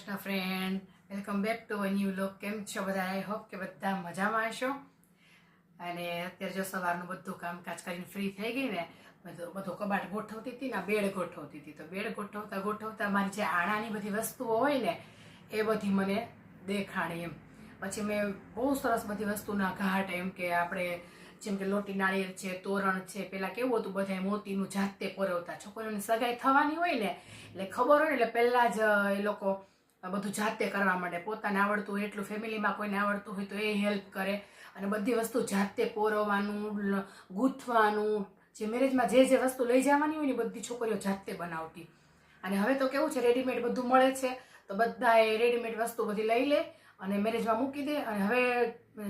Krishna friend welcome back to new લોક કેમ છો બધા? આઈ હોપ કે બધા મજામાં હશો. અને અત્યારે જો સવારનું બધું કામકાજ કરીને ફ્રી થઈ ગઈ ને, બધું બધું કબાટ ગોઠવતી હતી ને બેડ ગોઠવતી હતી. તો બેડ ગોઠવતા ગોઠવતા મારી જે આણાની બધી વસ્તુઓ હોય ને, એ બધી મને દેખાણી એમ. પછી મેં બહુ સરસ બધી વસ્તુના ઘાટ એમ કે આપણે, જેમ કે લોટી નાળિયેર છે, તોરણ છે, પેલા કેવું હતું બધા મોતીનું જાતે પરવતા. છોકરીઓની સગાઈ થવાની હોય ને, એટલે ખબર હોય ને, એટલે પહેલાં જ એ લોકો બધું જાતે કરવા માંડે. પોતાને આવડતું હોય એટલું ફેમિલીમાં કોઈને આવડતું હોય તો એ હેલ્પ કરે. અને બધી વસ્તુ જાતે પોરવવાનું ગૂંથવાનું. જે મેરેજમાં જે જે વસ્તુ લઈ જવાની હોય ને બધી છોકરીઓ જાતે બનાવતી. અને હવે તો કેવું છે રેડીમેડ બધું મળે છે. તો બધા એ રેડીમેડ વસ્તુ બધી લઈ લે અને મેરેજમાં મૂકી દે. અને હવે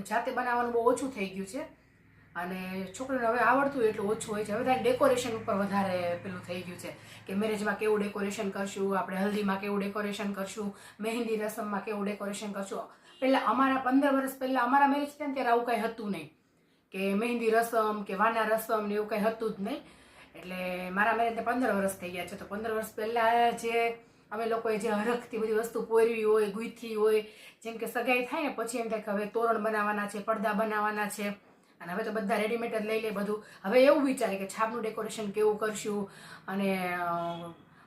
જાતે બનાવવાનું બહુ ઓછું થઈ ગયું છે. અને છોકરીને હવે આવડતું એટલું ઓછું હોય છે. હવે ત્યાં ડેકોરેશન ઉપર વધારે પેલું થઈ ગયું છે કે મેરેજમાં કેવું ડેકોરેશન કરશું, આપણે હલ્દીમાં કેવું ડેકોરેશન કરશું, મહેંદી રસમમાં કેવું ડેકોરેશન કરશું. પહેલાં અમારા પંદર વર્ષ પહેલાં અમારા મેરેજ થયા ત્યારે આવું કાંઈ હતું નહીં. કે મહેંદી રસમ કે વાના રસમ ને એવું કંઈ હતું જ નહીં. એટલે મારા મેરેજને પંદર વર્ષ થઈ ગયા છે. તો પંદર વર્ષ પહેલાં જે અમે લોકોએ જે હરખથી બધી વસ્તુ પોરવી હોય ગૂંથી હોય, જેમ કે સગાઈ થાય ને પછી એમ થાય કે હવે તોરણ બનાવવાના છે, પડદા બનાવવાના છે. અને હવે તો બધા રેડીમેડ જ લઈ લે બધું. હવે એવું વિચારે કે છાપનું ડેકોરેશન કેવું કરશું અને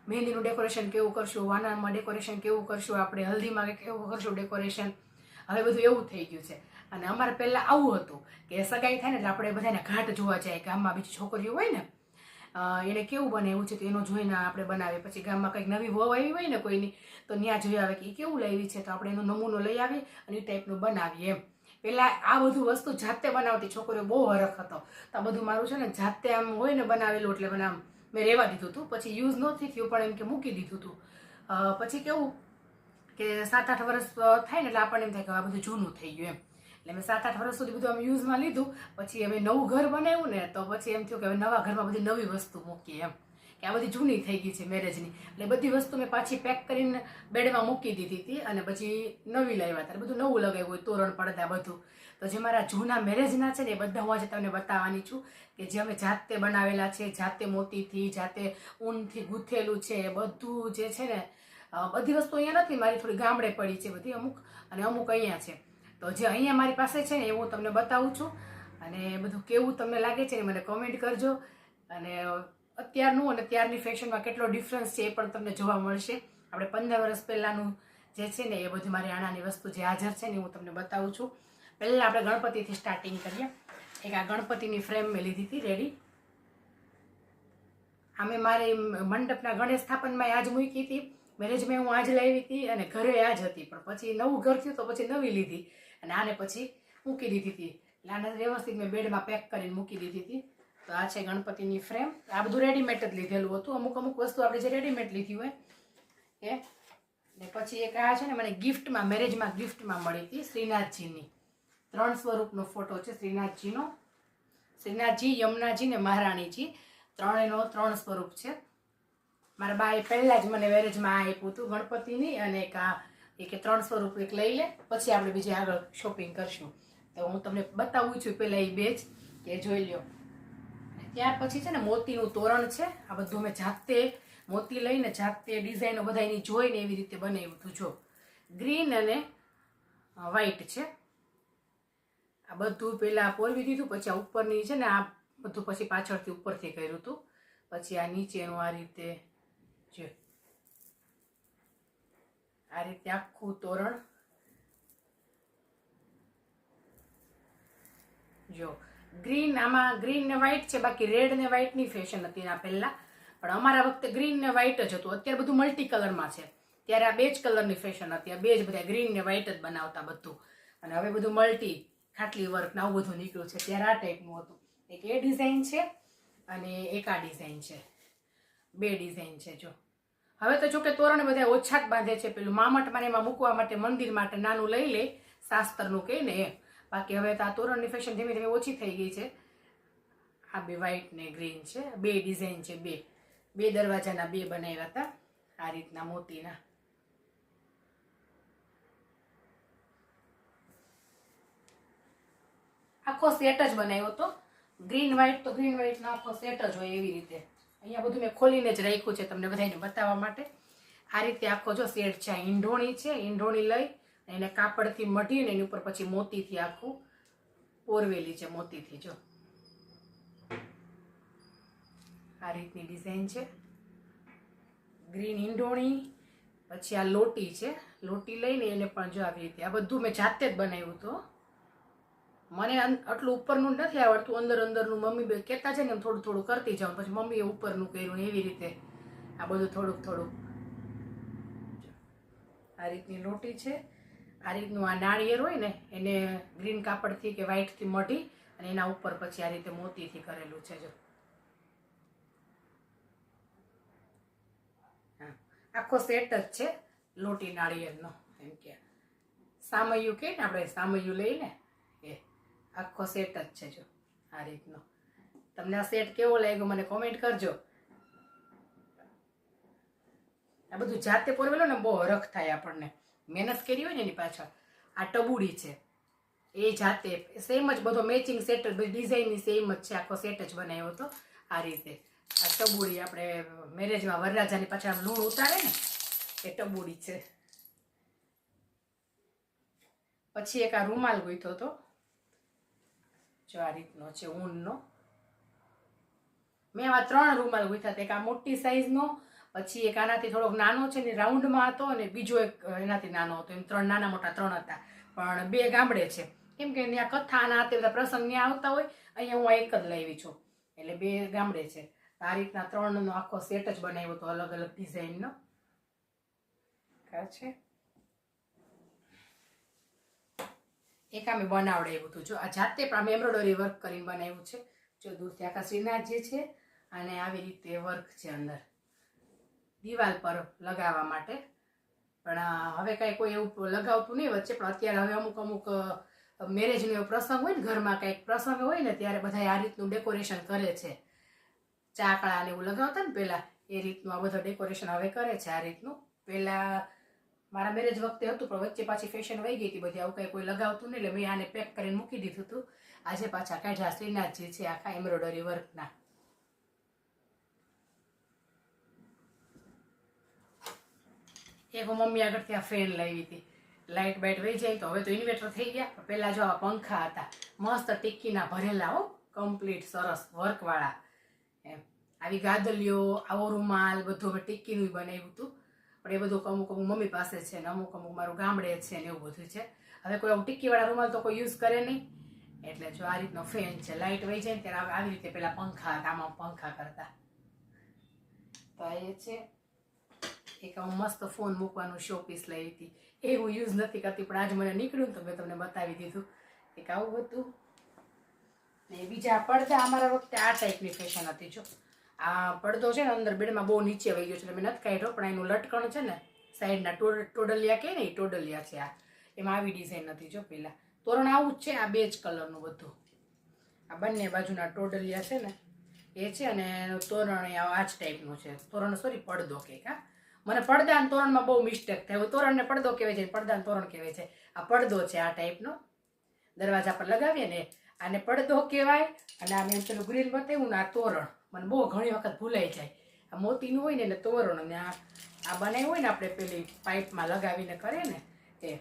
મહેંદીનું ડેકોરેશન કેવું કરશું, વાનામાં ડેકોરેશન કેવું કરશું, આપણે હલ્દીમાં કેવું કરશું ડેકોરેશન હવે બધું એવું થઈ ગયું છે. અને અમારે પહેલાં આવું હતું કે સગાઈ થાય ને એટલે આપણે બધાને ઘાટ જોવા જાય ગામમાં બીજી છોકરીઓ હોય ને એને કેવું બને એવું છે તો એનો જોઈને આપણે બનાવીએ. પછી ગામમાં કંઈક નવી વહુ આવી હોય ને કોઈની, તો ત્યાં જોઈ આવે કે એ કેવું લાવી છે તો આપણે એનો નમૂનો લઈ આવીએ અને એ ટાઈપનું બનાવીએ એમ. પેલા આ બધું વસ્તુ જાતે બનાવતી છોકરીઓ બહુ હરખ હતો. તો આ બધું મારું છે ને જાતે આમ હોય ને બનાવેલું એટલે મને આમ મેં રહેવા દીધું હતું. પછી યુઝ નથી થયું, પણ એમ કે મૂકી દીધું હતું. પછી કેવું કે સાત આઠ વર્ષ થાય ને એટલે આપણને એમ થાય કે આ બધું જૂનું થઈ ગયું એમ. એટલે મેં સાત આઠ વર્ષ સુધી બધું આમ યુઝમાં લીધું. પછી અમે નવું ઘર બનાવ્યું ને તો પછી એમ થયું કે હવે નવા ઘરમાં બધી નવી વસ્તુ મૂકીએ એમ. કે આ બધી જૂની થઈ ગઈ છે મેરેજની એટલે બધી વસ્તુ મેં પાછી પેક કરીને બેડમાં મૂકી દીધી હતી અને પછી નવી લાવ્યા ત્યારે બધું નવું લગાવ્યું હોય, તોરણ પડદા બધું. તો જે મારા જૂના મેરેજના છે ને એ બધા હું આજે તમને બતાવવાની છું કે જે અમે જાતે બનાવેલા છે, જાતે મોતીથી જાતે ઊનથી ગૂંથેલું છે, એ બધું જે છે ને બધી વસ્તુ અહીંયા નથી, મારી થોડી ગામડે પડી છે, બધી અમુક અને અમુક અહીંયા છે. તો જે અહીંયા મારી પાસે છે ને એ હું તમને બતાવું છું અને બધું કેવું તમને લાગે છે મને કોમેન્ટ કરજો અને અત્યારનું અને ત્યારની ફેશનમાં કેટલો ડિફરન્સ છે એ પણ તમને જોવા મળશે. આપણે પંદર વર્ષ પહેલાંનું જે છે ને એ બધી મારી આણાની વસ્તુ જે હાજર છે ને હું તમને બતાવું છું. પહેલાં આપણે ગણપતિથી સ્ટાર્ટિંગ કરીએ. એક આ ગણપતિની ફ્રેમ મેં લીધી હતી રેડી આમે મારે મંડપના ગણેશ સ્થાપનમાં આજ મૂકી હતી. મેરેજમાં હું આજ લાવી હતી અને ઘરે આજ હતી. પણ પછી નવું ઘર થયું તો પછી નવી લીધી. અને આને પછી મૂકી દીધી હતી. એટલે આને વ્યવસ્થિત મેં બેડમાં પેક કરીને મૂકી દીધી હતી. તો આ છે ગણપતિની ફ્રેમ. આ બધું રેડીમેડ જ લીધેલું હતું. અમુક અમુક વસ્તુ આપણે જે રેડીમેડ લીધી હોય, એ. ને પછી એક આ છે ને, મને ગિફ્ટમાં મેરેજમાં ગિફ્ટમાં મળી હતી, શ્રીનાથજીની. ત્રણ સ્વરૂપનો ફોટો છે, શ્રીનાથજીનો. શ્રીનાથજી, યમુનાજી ને મહારાણીજી. ત્રણેયનો ત્રણ સ્વરૂપ છે. મારા બાએ પહેલાં જ મને મેરેજમાં આ આપ્યું હતું, ગણપતિની, અને એક આ, એક ત્રણ સ્વરૂપ એક લઈ લે. પછી આપણે બીજે આગળ શોપિંગ કરશું. તો હું તમને બતાવું છું પહેલાં એ બે જ, કે જોઈ લ્યો. ત્યાર પછી છે ને મોતીનું તોરણ છે. આ બધું મેં જાતે મોતી લઈને જાતે ડિઝાઇનો બધા એની જોઈને એવી રીતે બનાવ્યું હતું. જો, ગ્રીન અને વ્હાઈટ છે. આ બધું પહેલાં પોરવી દીધું, પછી આ ઉપરની છે ને આ બધું પછી પાછળથી ઉપરથી કર્યું હતું. પછી આ નીચેનું આ રીતે, જો, આ રીતે આખું તોરણ. જો ગ્રીન આમાં ગ્રીન ને વ્હાઇટ છે, બાકી રેડ ને વ્હાઇટની ફેશન હતી એના પહેલાં. પણ અમારા વખતે ગ્રીન ને વ્હાઇટ જ હતું. અત્યારે બધું મલ્ટી કલરમાં છે. ત્યારે આ બે જ કલરની ફેશન હતી. આ બે જ બધા ગ્રીન ને વ્હાઇટ જ બનાવતા બધું. અને હવે બધું મલ્ટી ખાટલી વર્ક ને આવું બધું નીકળ્યું છે. ત્યારે આ ટાઈપનું હતું. એક એ ડિઝાઇન છે અને એક આ ડિઝાઇન છે. બે ડિઝાઇન છે, જો. હવે તો જોકે તોરણ બધા ઓછા જ બાંધે છે. પેલું મામટમાં ને એમાં મૂકવા માટે, મંદિર માટે નાનું લઈ લે. શાસ્ત્રનું કહે ને એ બાકી હવે તો આ તોરણની ફેશન ધીમે ધીમે ઓછી થઈ ગઈ છે. આ બે વ્હાઈટ ને ગ્રીન છે, બે ડિઝાઇન છે, બે. બે દરવાજાના બે બનાવ્યા હતા, આ રીતના મોતીના. આખો સેટ જ બનાવ્યો હતો. ગ્રીન વ્હાઈટ તો ગ્રીન વ્હાઈટનો આખો સેટ જ હોય એવી રીતે. અહીંયા બધું મેં ખોલીને જ રાખ્યું છે તમને બધાને બતાવવા માટે. આ રીતે આખો જો સેટ છે ઈંઢોણી છે, ઈંઢોણી લઈ એને કાપડથી મઢીને એની ઉપર પછી મોતીથી આખું પોરવેલી છે, મોતીથી, જો. આ રીતની ડિઝાઇન છે. ગ્રીન ઈંડોણી પછી આ લોટી છે. લોટી લઈને એને પણ જો આવી રીતે આ બધું મેં જાતે જ બનાવ્યું હતું મને આટલું ઉપરનું નથી આવડતું, અંદર અંદરનું મમ્મી બે કહેતા છે ને થોડું થોડું કરતી જાઉં, પછી મમ્મીએ ઉપરનું કર્યું એવી રીતે. આ બધું થોડુંક થોડુંક. આ રીતની લોટી છે. આ રીતનું આ નાળિયેર હોય ને, એને ગ્રીન કાપડથી કે વ્હાઇટથી મઢી અને એના ઉપર પછી આ રીતે મોતીથી કરેલું છે જો. આખો સેટ જ છે લોટી નાળિયેરનો, એમ કે. સામયું કે ને આપણે સામયું લઈને, એ આખો સેટ જ છે જો આ રીતનો. તમને આ સેટ કેવો લાગ્યો મને કોમેન્ટ કરજો. આ બધું જાતે પોરવેલો ને બહુ હરખ થાય આપણને. મહેનત કરી હોય ને એની પાછળ. આ ટબુડી છે. એ જાતે સેમ જ બધો મેચિંગ સેટ ડિઝાઇનની સેમ જ છે. આખો સેટ જ બનાવ્યો હતો આ રીતે. આ ટબુડી આપણે મેરેજમાં વરરાજાની પાછળ લૂણ ઉતારે ને, એ ટબુડી છે. પછી એક આ રૂમાલ ગોઈતો હતો. જો આ રીતનો છે, ઊનનો. મેં આવા ત્રણ રૂમાલ ગોઈતા એક આ મોટી સાઈઝનો પછી એક આનાથી થોડોક નાનો છે ને રાઉન્ડમાં હતો અને બીજો એક એનાથી નાનો હતો. એમ ત્રણ નાના મોટા ત્રણ હતા. પણ બે ગામડે છે. કેમ કે ત્યાં કથા ના તે બધા પ્રસંગ ત્યાં આવતા હોય, અહીંયા હું એક જ લાવી છું. એટલે બે ગામડે છે. આ રીતના ત્રણનો આખો સેટ જ બનાવ્યો હતો અલગ અલગ ડિઝાઇનનો છે? એક અમે બનાવડાવ્યું હતું. જો આ જાતે પણ અમે એમ્બ્રોડરી વર્ક કરીને બનાવ્યું છે. જો દૂરથી આખા શ્રીનાથજી છે અને આવી રીતે વર્ક છે અંદર. દિવાલ પર લગાવવા માટે. પણ હવે કાંઈ કોઈ એવું લગાવતું નહીં વચ્ચે, પણ અત્યારે હવે અમુક અમુક મેરેજનો એવો પ્રસંગ હોય ને, ઘરમાં કંઈક પ્રસંગ હોય ને, ત્યારે બધા આ રીતનું ડેકોરેશન કરે છે. ચાકડા ને એવું લગાવતા ને પહેલાં એ રીતનું આ બધું ડેકોરેશન હવે કરે છે આ રીતનું. પહેલાં મારા મેરેજ વખતે હતું, પણ વચ્ચે પાછી ફેશન વહી ગઈ હતી બધી, આવું કંઈ કોઈ લગાવતું નહીં, એટલે મેં આને પેક કરીને મૂકી દીધું હતું. આજે પાછા કાઢ્યા શ્રીનાથજી છે, આખા એમ્બ્રોઇડરી વર્કના એક મમ્મી આગળથી આ ફેન લાવી હતી. લાઇટ બાઇટ વહી જાય તો હવે તો ઇન્વેટર થઈ ગયા. પહેલાં જો આ પંખા હતા, મસ્ત ટિક્કીના ભરેલા હો કમ્પ્લીટ સરસ વર્કવાળા એમ. આવી ગાદલીઓ, આવો રૂમાલ, બધું અમે ટિક્કીનું બનાવ્યું હતું. પણ એ બધું અમુક અમુક મમ્મી પાસે છે ને અમુક અમુક મારું ગામડે છે ને એવું બધું છે. હવે કોઈ આવું ટિક્કીવાળા રૂમાલ તો કોઈ યુઝ કરે નહીં. એટલે જો આ રીતનો ફેન છે લાઇટ વહી જાય ત્યારે આવી રીતે પેલા પંખા હતા, આમાં પંખા કરતા. તો એ છે. એક મસ્ત ફોન મૂકવાનું શો પીસ લઈ હતી. એ હું યુઝ નથી કરતી, પણ આજે મને નીકળ્યું તો મેં તમને બતાવી દીધું એક આવું હતું. ને બીજા પડદા અમારા વખતે આ ટાઈપની ફેશન હતી, જો. આ પડદો છે ને અંદર બેડમાં બહુ નીચે વહી ગયો છે, એટલે મેં નથી કાઢ્યો, પણ એનું લટકણ છે ને, સાઈડના ટોડલિયા કહે ને, એ ટોડલિયા છે આ. એમાં આવી ડિઝાઇન નથી જો પેલા તોરણ આવું જ છે, આ બે જ કલરનું બધું. આ બંને બાજુના ટોડલિયા છે ને, એ છે અને તોરણ આ જ ટાઈપનું છે. તોરણ સોરી પડદો કે હા. મને પડદા અને તોરણમાં બહુ મિસ્ટેક થાય. તોરણને પડદો કહેવાય છે પડદા અને તોરણ કહેવાય છે. આ પડદો છે આ ટાઈપનો. દરવાજા પર લગાવીએ ને આને પડદો કહેવાય અને આ મેં પેલું ગ્રીન બતાવ્યું ને આ તોરણ. મને બહુ ઘણી વખત ભૂલાઈ જાય. આ મોતીનું હોય ને એને તોરણ અને આ આ બનાવ્યું હોય ને આપણે પેલી પાઇપમાં લગાવીને કરે ને એ.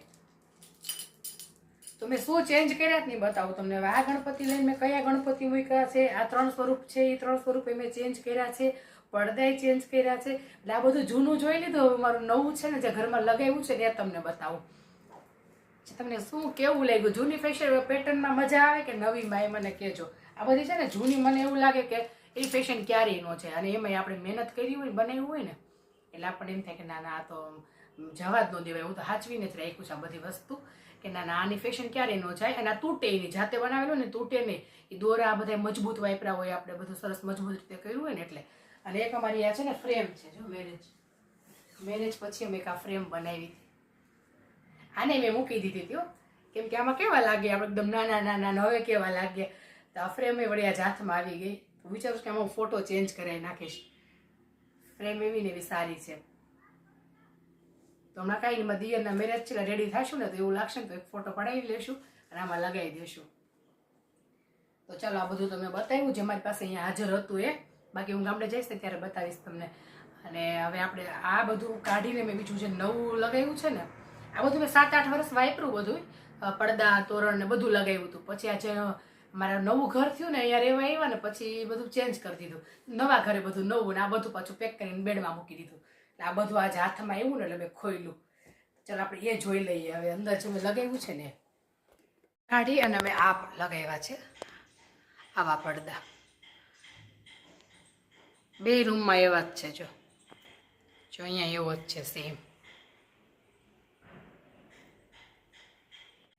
તો મેં શું ચેન્જ કર્યા જ નહીં બતાવું તમને. હવે આ ગણપતિ લઈને મેં કયા ગણપતિ મૂક્યા છે? આ ત્રણ સ્વરૂપ છે એ ત્રણ સ્વરૂપે મેં ચેન્જ કર્યા છે. પડદાય ચેન્જ કર્યા છે. એટલે આ બધું જૂનું જોઈ લીધું. હવે મારું નવું છે ને, જે ઘરમાં લગાવ્યું છે ને, એ તમને બતાવું. તમને શું કેવું લાગ્યું? જૂની ફેશન પેટર્નમાં મજા આવે કે નવીમાં એ મને કહેજો. આ બધી છે ને, જૂની મને એવું લાગે કે એ ફેશન ક્યારેય નો છે અને એમાંય આપણે મહેનત કરી હોય બનાવ્યું હોય ને, એટલે આપણને એમ થાય કે ના ના, આ તો જવા જ ન દેવાય. હું તો હાચવીને જ રાખ્યું છે આ બધી વસ્તુ. કે ના ના, આની ફેશન ક્યારેય ન જાય. અને આ તૂટે નહીં જાતે બનાવેલું ને, તૂટે નહીં. એ દોરા બધા મજબૂત વાપરા હોય, આપણે બધું સરસ મજબૂત રીતે કર્યું હોય ને, એટલે અને એક અમારી આ છે ને ફ્રેમ છે, જો મેરેજ મેરેજ પછી અમે એક આ ફ્રેમ બનાવી હતી. આને મેં મૂકી દીધી હતી. કેમ કે આમાં કેવા લાગે? આપણે એકદમ નાના નાના હવે કેવા લાગે? તો આ ફ્રેમ એ વળી આ હાથમાં આવી ગઈ. વિચારું કે આમાં ફોટો ચેન્જ કરાવી નાખીશ. ફ્રેમ એવી ને એવી સારી છે. તો હમણાં કાંઈ નહીં દિયરના મેરેજ છે રેડી થશું ને, તો એવું લાગશે ને તો એક ફોટો પડાવી લેશું અને આમાં લગાવી દઈશું તો ચાલો આ બધું તમે બતાવ્યું જે મારી પાસે અહીંયા હાજર હતું એ. બાકી હું ગામડે જઈશ ને ત્યારે બતાવીશ તમને. અને હવે આપણે આ બધું કાઢીને મેં બીજું જે નવું લગાવ્યું છે ને, આ બધું મેં સાત આઠ વર્ષ વાપર્યું બધું પડદા, તોરણ ને બધું લગાવ્યું હતું. પછી આ જે મારા નવું ઘર થયું ને, અહીંયા રહેવા આવ્યા ને, પછી બધું ચેન્જ કરી દીધું. નવા ઘરે બધું નવું ને આ બધું પાછું પેક કરીને બેડમાં મૂકી દીધું. એટલે આ બધું આજે હાથમાં આવ્યું ને, એટલે મેં ખોયલું. ચાલો આપણે એ જોઈ લઈએ. હવે અંદર જે મેં લગાવ્યું છે ને, કાઢી અને અમે આ લગાવ્યા છે આવા પડદા. બે રૂમમાં એવા જ છે, જો. જો અહીંયા એવો જ છે સેમ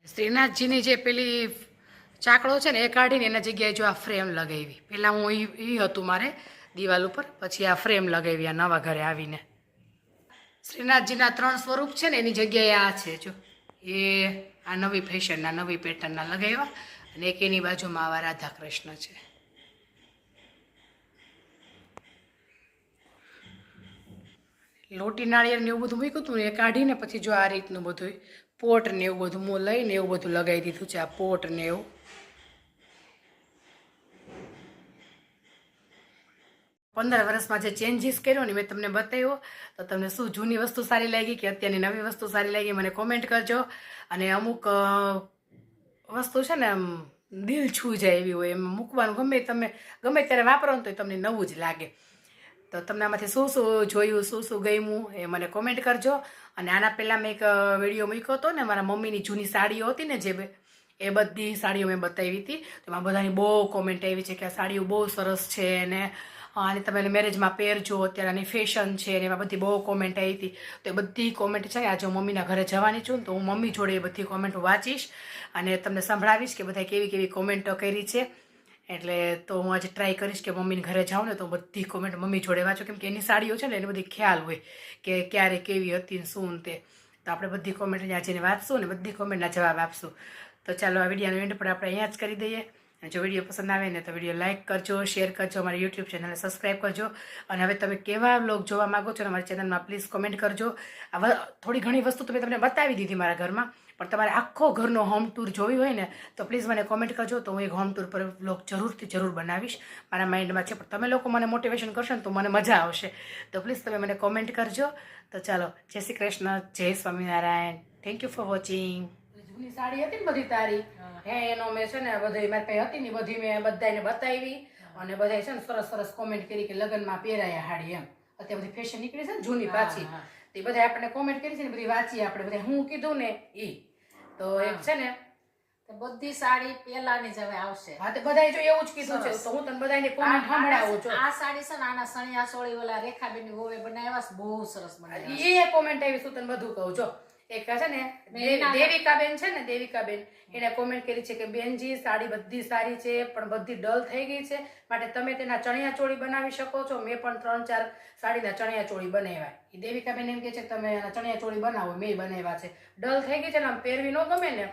શ્રીનાથજીની જે પેલી ચાકડો છે ને, એ કાઢીને એના જગ્યાએ જો આ ફ્રેમ લગાવી. પહેલાં હું એ હતું મારે દિવાલ ઉપર, પછી આ ફ્રેમ લગાવી, આ નવા ઘરે આવીને. શ્રીનાથજીના ત્રણ સ્વરૂપ છે ને, એની જગ્યાએ આ છે, જો. એ આ નવી ફેશનના નવી પેટર્નના લગાવ્યા, અને એક એની બાજુમાં આવા રાધા કૃષ્ણ છે. લોટી નાળિયેર ને એવું બધું મૂક્યું હતું એ કાઢીને પછી જો આ રીતનું બધું પોટ ને એવું બધું હું લઈને એવું બધું લગાવી દીધું છે, આ પોટ ને એવું. પંદર વર્ષમાં જે ચેન્જીસ કર્યો ને મેં તમને બતાવ્યો, તો તમને શું જૂની વસ્તુ સારી લાગી કે અત્યારની નવી વસ્તુ સારી લાગી મને કોમેન્ટ કરજો. અને અમુક વસ્તુ છે ને આમ દિલ છૂ જાય એવી હોય, એમ મૂકવાનું ગમે તમે, ગમે ત્યારે વાપરો ને તો તમને નવું જ લાગે. તો તમને આમાંથી શું શું જોયું, શું શું ગમ્યું એ મને કોમેન્ટ કરજો. અને આના પહેલાં મેં એક વીડિયો મૂક્યો હતો ને મારા મમ્મીની જૂની સાડીઓ હતી ને જે એ બધી સાડીઓ મેં બતાવી હતી. તો એમાં બધાની બહુ કોમેન્ટ આવી છે કે આ સાડીઓ બહુ સરસ છે અને અને તમે મેરેજમાં પહેરજો, અત્યારે આની ફેશન છે ને એમાં બધી બહુ કોમેન્ટ આવી હતી. તો એ બધી કોમેન્ટ છે આજે હું મમ્મીના ઘરે જવાની છું ને, તો હું મમ્મી જોડે એ બધી કોમેન્ટ વાંચીશ અને તમને સંભળાવીશ કે બધા કેવી કેવી કોમેન્ટો કરી છે. એટલે તો હું આજે ટ્રાય કરીશ કે મમ્મીને ઘરે જાઉં ને તો બધી કોમેન્ટ મમ્મી જોડે વાંચો. કેમ કે એની સાડીઓ છે ને, એને બધી ખ્યાલ હોય કે ક્યારે કેવી હતી ને શું તે. તો આપણે બધી કોમેન્ટ આજે જઈને વાંચશું ને બધી કોમેન્ટના જવાબ આપશું. તો ચાલો, આ વિડીયોનો એન્ડ પણ આપણે અહીંયા જ કરી દઈએ. અને જો વીડિયો પસંદ આવે ને તો વીડિયો લાઇક કરજો શેર કરજો, અમારી યુટ્યુબ ચેનલને સબસ્ક્રાઈબ કરજો. અને હવે તમે કેવા બ્લોગ જોવા માગો છો ને, અમારી ચેનલમાં પ્લીઝ કોમેન્ટ કરજો. આ થોડી ઘણી વસ્તુ તો મેં તમને બતાવી દીધી મારા ઘરમાં. પણ તમારે આખો ઘરનો હોમ ટૂર જોવી હોય ને તો પ્લીઝ મને કોમેન્ટ કરજો તો હું એક હોમ ટૂર પર બ્લોગ જરૂરથી જરૂર બનાવીશ. મારા માઇન્ડમાં છે પણ તમે લોકો મને મોટિવેશન કરશો ને તો મને મજા આવશે. તો પ્લીઝ તમે મને કોમેન્ટ કરજો. તો ચાલો જય શ્રી કૃષ્ણ જય Swaminarayan. Thank you for watching જૂની સાડી હતી ને બધી તારી? હે. એનો મેં છે ને બધી મારી પાસે હતી ને બધી મેં બધાને બતાવી. અને બધાય છે ને સરસ સરસ કોમેન્ટ કરી કે લગ્નમાં પહેરાયા હાડી એમ. અત્યારે બધી ફેશન નીકળી છે ને જૂની પાછી. તે બધા આપણને કોમેન્ટ કરી છે ને બધી વાંચી આપણે બધા હું કીધું ને એ તો એક છે ને બધી સાડી પેલાની જ હવે આવશે. હા તો બધાય જો એવું જ કીધું છે તો હું તને બધાને કોમેન્ટ સંભળાવું છું. આ સાડી છે ને આના સણિયા સોળી ઓલા રેખાબેનની હોવે બનાવ્યા છે બહુ સરસ બનાવ્યા છે. એ કોમેન્ટ આવી શું તને બધું કહું જો. એક છે ને દેવિકાબેન છે ને દેવિકાબેન એને કોમેન્ટ કરી છે કે બેનજી સાડી બધી સારી છે પણ બધી ડલ થઈ ગઈ છે. માટે તમે તેના ચણિયા ચોળી બનાવી શકો છો. મેં પણ ત્રણ ચાર સાડીના ચણિયા ચોળી બનાવ્યા. એ દેવિકાબેન એમ કે છે તમે ચણિયા ચોળી બનાવો મેં બનાવ્યા છે. ડલ થઈ ગઈ છે ને આમ પહેરવી ન ગમે ને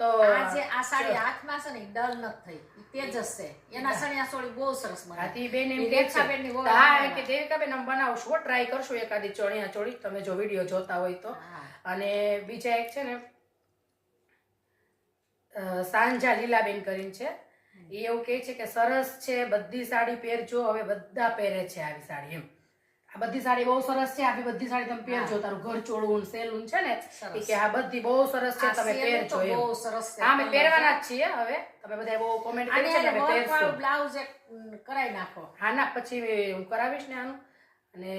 તો આ જે આ સાડી હાથમાં છે ને ડર ડલ નથી થઈ. તેજ છે એના સણિયા સોળી બહુ સરસ બનાવ્યા હાથી બેન એમ ઈ કે છે. હા કે દેવિકાબેન આમ બનાવશું ટ્રાય કરશું એકાદી ચણિયા ચોળી. તમે જો વીડિયો જોતા હોય તો. અને બીજા એક છે ને સાંજા લીલાબેન કરીને છે. એ એવું કહે છે કે સરસ છે બધી સાડી પહેરજો હવે બધા પહેરે છે આવી સાડી એમ. આ બધી સાડી બહુ સરસ છે. આવી બધી સાડી તમે પહેરજો તારું ઘર ચોળવું સેલું છે ને કે આ બધી બહુ સરસ છે. તમે પહેરજો બહુ સરસ છે. હા અમે પહેરવાના જ. છીએ હવે. તમે બધા બહુ કોમેન્ટ કરી છે ને અમે પહેરશું. બ્લાઉઝ એક ઉમ, નાખો. હા ના પછી હું કરાવીશ ને આનું. અને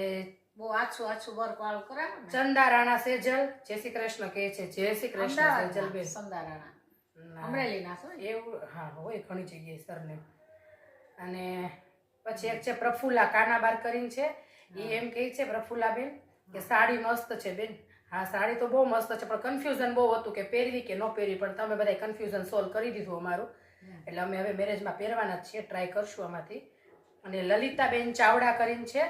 બહુ આછું આછું વર્ક વાળું કરાવો ને. ચંદા રાણા સેજલ. જય શ્રી કૃષ્ણ કહે છે. જય શ્રી કૃષ્ણ સેજલ બેન. સંદારાના ના. અમરેલીના છો એવું હા હોય ઘણી જગ્યાએ સરને. અને પછી એક છે પ્રફુલ્લા કાનાબાર કરીને છે. એ એમ કહે છે પ્રફુલ્લાબેન કે સાડી મસ્ત છે બેન. હા સાડી તો બહુ મસ્ત છે પણ કન્ફ્યુઝન બહુ હતું કે પહેરવી કે ન પહેરવી પણ તમે બધા કન્ફ્યુઝન સોલ્વ કરી દીધું અમારું. એટલે અમે હવે મેરેજમાં પહેરવાના જ છીએ ટ્રાય કરશું આમાંથી. અને લલિતાબેન ચાવડા કરીને છે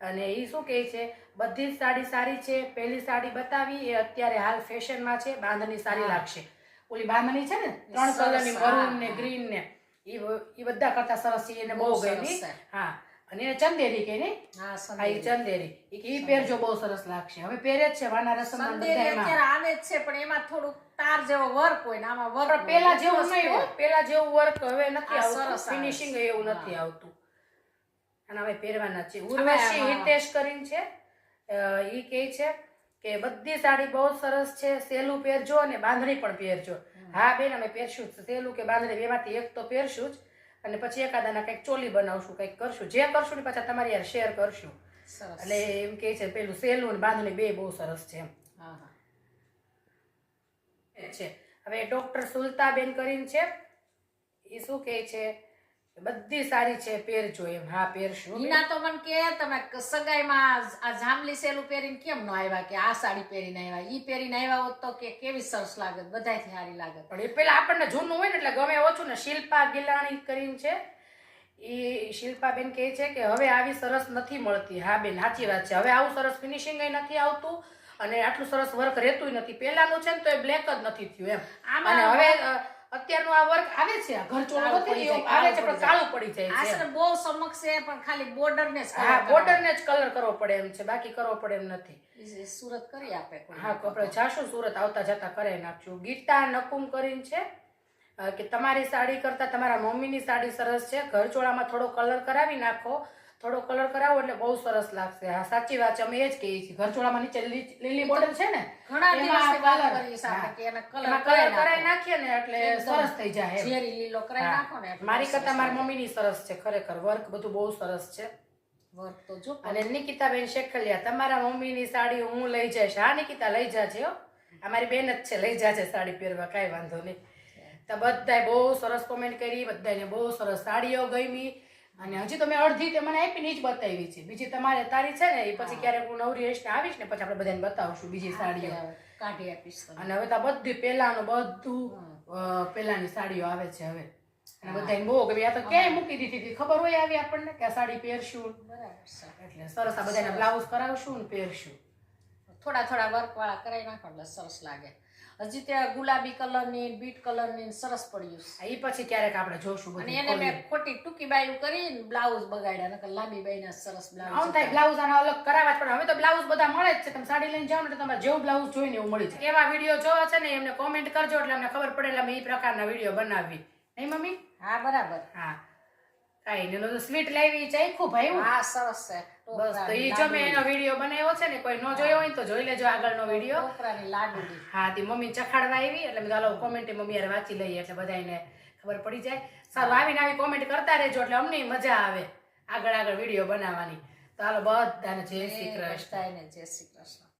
અને એ શું કહે છે બધી જ સાડી સારી છે પહેલી સાડી બતાવી એ અત્યારે હાલ ફેશનમાં છે બાંધણી સારી લાગશે. ઓલી બાંધણી છે ને ત્રણ કલરની મરૂન ને ગ્રીન ને એ બધા કરતા સરસ છે એને બહુ બહુ ગમી. હા. અને ચંદેરી કે ને હા ઈ ચંદેરી. ઈ કે ઈ પહેરજો બહુ સરસ લાગશે. હવે પહેરે જ છે વાના આવે જ છે પણ એમાં થોડુંક તાર જેવો વર્ક હોય ને આમાં વર્ક પેલા જેવું નહીં હો પેલા જેવું વર્ક હવે નથી આવતું. ફિનિશિંગ એવું નથી આવતું. અને હવે પહેરવાના છે. ઉર્વશી હિતેશ કરીને છે. એ કહે છે કે બધી સાડી બહુ સરસ છે. સેલું પહેરજો અને બાંધણી પણ પહેરજો. હા બેન અમે પહેરશું સેલું કે બાંધણી બેમાંથી એક તો પહેરશું જ. અને પછી એકાદાના કંઈક ચોલી બનાવશું કંઈક કરશું. જે કરશું ને પાછા તમારી યાર શેર કરશું. એટલે એમ કે છે પેલું સેલું અને બાંધણી બે બહુ સરસ છે એમ. છે. હવે ડોક્ટર સુલતાબેન કરીને છે. એ શું કહે છે? બધી સારી છે પહેરજો એમ. હા પહેરશું. ઈના તો મને કે તમે સગાઈમાં આ જાંબલી સેલું પહેરીને કેમ ન આવ્યા કે આ સાડી પહેરીને આવ્યા? ઈ પહેરીને આવ્યા હોત તો કે કેવી સરસ લાગત બધાયથી સારી લાગત. પણ એ પેલા આપણને જૂનું હોય ને એટલે ગમે ઓછું ને શિલ્પા ગિલાણી કરીને છે એ શિલ્પાબેન કહે છે કે હવે આવી સરસ નથી મળતી. હા બેન સાચી વાત છે. હવે આવું સરસ ફિનિશિંગ નથી આવતું અને આટલું સરસ વર્ક રહેતું નથી. પેલાનું છે ને તો એ બ્લેક જ નથી થયું એમ. આમાં અને હવે અત્યારનું આ વર્ક આવે છે ઘર ચોળો નથી આવે છે પણ કાળું પડી જાય છે. છે બહુ સમક્ષ છે પણ ખાલી બોર્ડર ને હા બોર્ડર ને જ કલર કરવો પડે એમ છે બાકી કરવો પડે એમ નથી. સુરત કરી આપે હા આપણે જાશું સુરત આવતા જતા કરાવી નાખશું ગીતા નકુમ કરીને છે કે તમારી સાડી કરતા તમારા મમ્મીની સાડી સરસ છે ઘરચોળામાં થોડો કલર કરાવી નાખો થોડો કલર કરાવો એટલે બહુ સરસ લાગશે. હા સાચી વાત છે. અમે એ જ કહીએ છીએ. ઘરચોળામાં નીચે લીલી બોર્ડર છે ને ઘણા દિવસથી વાત કરીએ સાથે કે એને colour કરાવી કલર કરાવી નાખીએ ને એટલે સરસ થઈ જાય ઝેરી લીલો કરાવી નાખો ને મારી કરતા મારી. મમ્મીની સરસ છે ખરેખર. વર્ક બધું બહુ સરસ છે. વર્ક તો જો. અને નિકિતાબેન શેખલિયા તમારા મમ્મીની સાડી હું લઈ જઈશ. હા નિકિતા લઈ જાજે હો. અમારી બેન જ છે. લઈ જાજે સાડી પહેરવા કાંઈ વાંધો નહીં. તો બધાય બહુ સરસ કોમેન્ટ કરી બધાને બહુ સરસ સાડીઓ ગમી. અને હજી તો મેં અડધી તે મને આપીને જ બતાવી છે. બીજી તમારે તારી છે ને એ પછી ક્યારેક હું નવરી હશે આવીશ ને પછી આપણે બધાને બતાવશું બીજી સાડીઓ. કાઢી આપીશ અને હવે તો બધી પેલાનું બધું અ, પેલાની સાડીઓ આવે છે હવે. અને બધાને બહુ ગમે. આ તો ક્યાંય મૂકી દીધી હતી? ખબર હોય આવી આપણને કે આ સાડી પહેરશું? બરાબર એટલે સરસ આ બધાને બ્લાઉઝ કરાવશું ને પહેરશું. થોડા થોડા વર્ક વાળા કરાવી નાખો એટલે સરસ લાગે. હજી ત્યાં ગુલાબી કલરની બીટ કલરની સરસ પડ્યું છે. આ પછી ક્યારેક આપણે જોશું અને એને મેં ખોટી ટૂંકી બાયું કરીને બ્લાઉઝ બગાડ્યા નકર લાંબી બાઈને સરસ આમ બ્લાઉઝ થાય બ્લાઉઝ આના અલગ કરાવવા જ પડે. હવે તો બ્લાઉઝ બધા મળે જ છે. તમે સાડી લઈને જાઓ ને તમારે જેવું બ્લાઉઝ જોઈને એવું મળી જાય. એવા વીડિયો જોવા છે ને એમને કોમેન્ટ કરજો એટલે અમને ખબર પડે એટલે અમે એ પ્રકારના વીડિયો બનાવી નહીં મમ્મી? હા બરાબર. હા. કાંઈ નહીં સ્વીટ લાવી ચાખ્યું ભાઈ હું. હા સરસ છે. બસ તો ઈ જો મેં એનો વિડિયો બનાવ્યો છે ને કોઈ ન જોયો હોય તો જોઈ લેજો આગળનો વીડિયો હા તે મમ્મી ચખાડવા આવી એટલે મેં ચાલો કોમેન્ટ મમ્મી યાર વાંચી લઈએ. એટલે બધાને ખબર પડી જાય. સારું આવીને આવી કોમેન્ટ કરતા રહેજો એટલે અમને મજા આવે આગળ આગળ વીડિયો બનાવવાની. તો હાલો બધાને જય શ્રી કૃષ્ણ. જય શ્રી કૃષ્ણ.